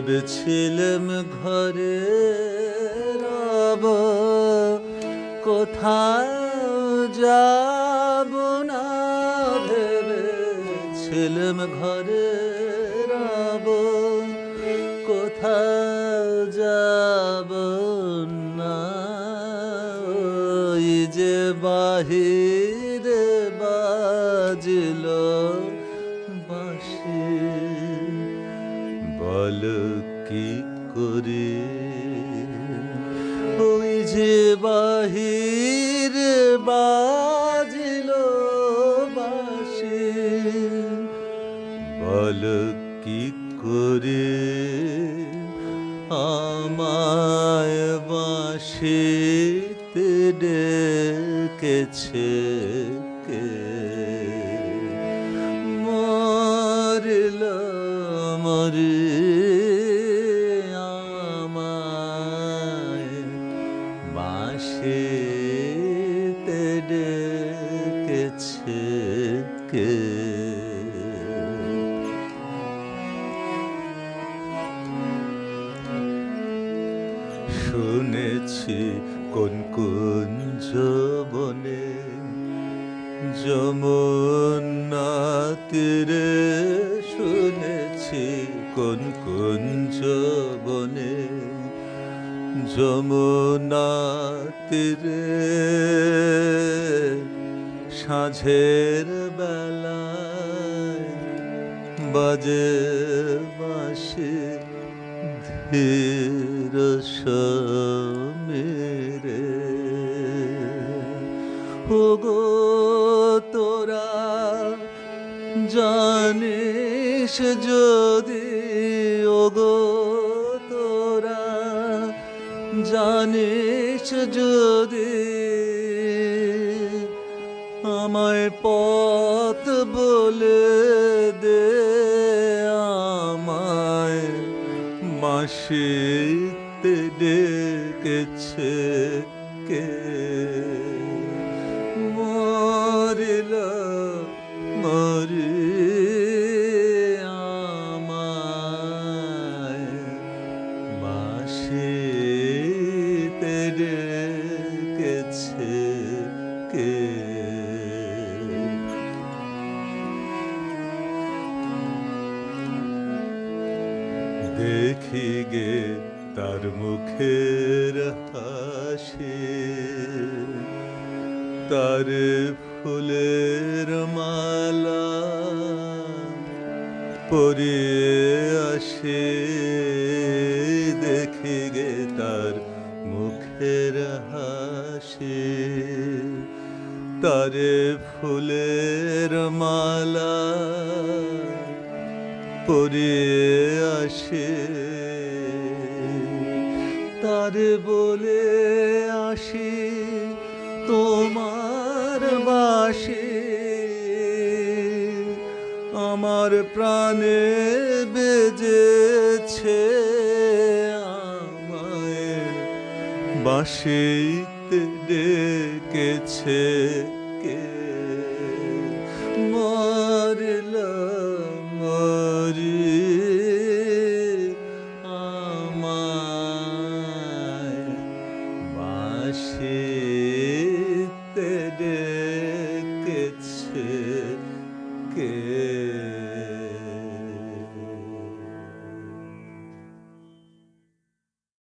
ভেবেছিলাম ঘরে রব কোথাও যাব না ভেবেছিলাম ঘরে রব কোথাও যাব না? যে বাহিরে বল কি করে? ওই যে বাহির বাজিল বাসি কি করে? আমায় বাসিতে ডেকেছে কে? মরিল মরি ডেকেছে কে? শুনেছি কোন কোন বনে যমুনা তীরে শুনেছি কোন কোন বনে যমুনা তীরে সাঁঝের বেলায় বাজে বাঁশি ধীর মেরে ওগো তোরা জানিস যদি ওগো তোরা জানিস যদি আমায় পথ বলে দে আমায়। মাসিতে ডেকেছে কে দেখি গে তার মুখের হাসি তার ফুলের মালা পরিয়ে আসে। দেখি গে তার মুখের হাসি। তারে ফুলের মালা পরিয়ে আসে তার বলে আসি তোমার বাসি। আমার প্রাণে বেজেছে আমায় বাসিতে ডেকেছে কে। 끝은 끝.